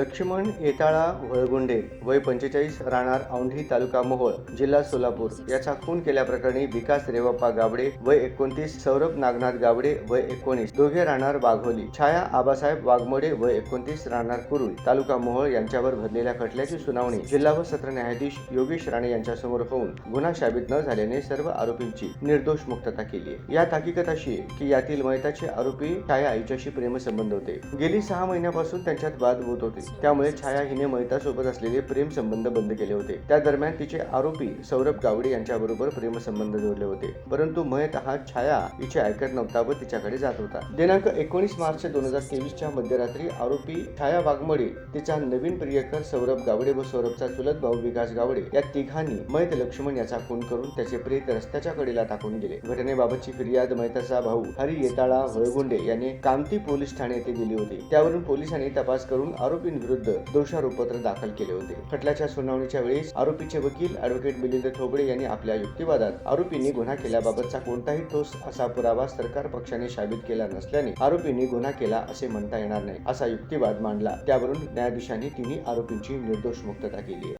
लक्ष्मण येताळा वळगुंडे वय पंचेचाळीस राहणार औंढी तालुका मोहोळ जिल्हा सोलापूर. याचा खून केल्याप्रकरणी विकास रेवप्पा गावडे वय एकोणतीस सौरभ नागनाथ गावडे वय एकोणीस. दोघे राहणार वाघोली. छाया आबासाहेब वाघमोडे वय एकोणतीस राहणार कुरुळ तालुका मोहोळ यांच्यावर भरलेल्या खटल्याची सुनावणी जिल्हा व सत्र न्यायाधीश योगेश राणे यांच्यासमोर होऊन गुन्हा साबित न झाल्याने सर्व आरोपींची निर्दोष मुक्तता केली आहे. यात हकीकत अशी आहे की यातील मयताचे आरोपी छाया आईच्याशी प्रेमसंबंध होते. गेली सहा महिन्यापासून त्यांच्यात वाद होत होते. त्यामुळे छाया हिने मयतासोबत असलेले प्रेमसंबंध बंद केले होते. त्या दरम्यान तिचे आरोपी सौरभ गावडे यांच्याबरोबर प्रेमसंबंध जोडले होते. परंतु मयत हा छाया हिचे ऐकत नव्हता व तिच्याकडे जात होता. दिनांक एकोणीस मार्च दोन हजार तेवीसच्या मध्यरात्री आरोपी छाया वाघमोडे तिचा नवीन प्रियकर सौरभ गावडे व सौरभचा चुलत भाऊ विकास गावडे या तिघांनी मयत लक्ष्मण याचा खून करून त्याचे प्रेत रस्त्याच्या कडेला टाकून गेले घटनेबाबतची फिर्याद मयताचा भाऊ हरी येताळा वळगुंडे यांनी कामती पोलीस ठाणे येथे दिली होती. त्यावरून पोलिसांनी तपास करून आरोपी आरोपींविरुद्ध दोषारोपपत्र दाखल केले होते. खटल्याच्या सुनावणीच्या वेळेस आरोपीचे वकील अॅडव्होकेट मिलिंद ठोबळे यांनी आपल्या युक्तिवादात आरोपींनी गुन्हा केल्याबाबतचा कोणताही ठोस असा पुरावा सरकार पक्षाने साबित केला नसल्याने आरोपींनी गुन्हा केला असे म्हणता येणार नाही असा युक्तिवाद मांडला. त्यावरून न्यायाधीशांनी तिन्ही आरोपींची निर्दोष मुक्तता केली आहे.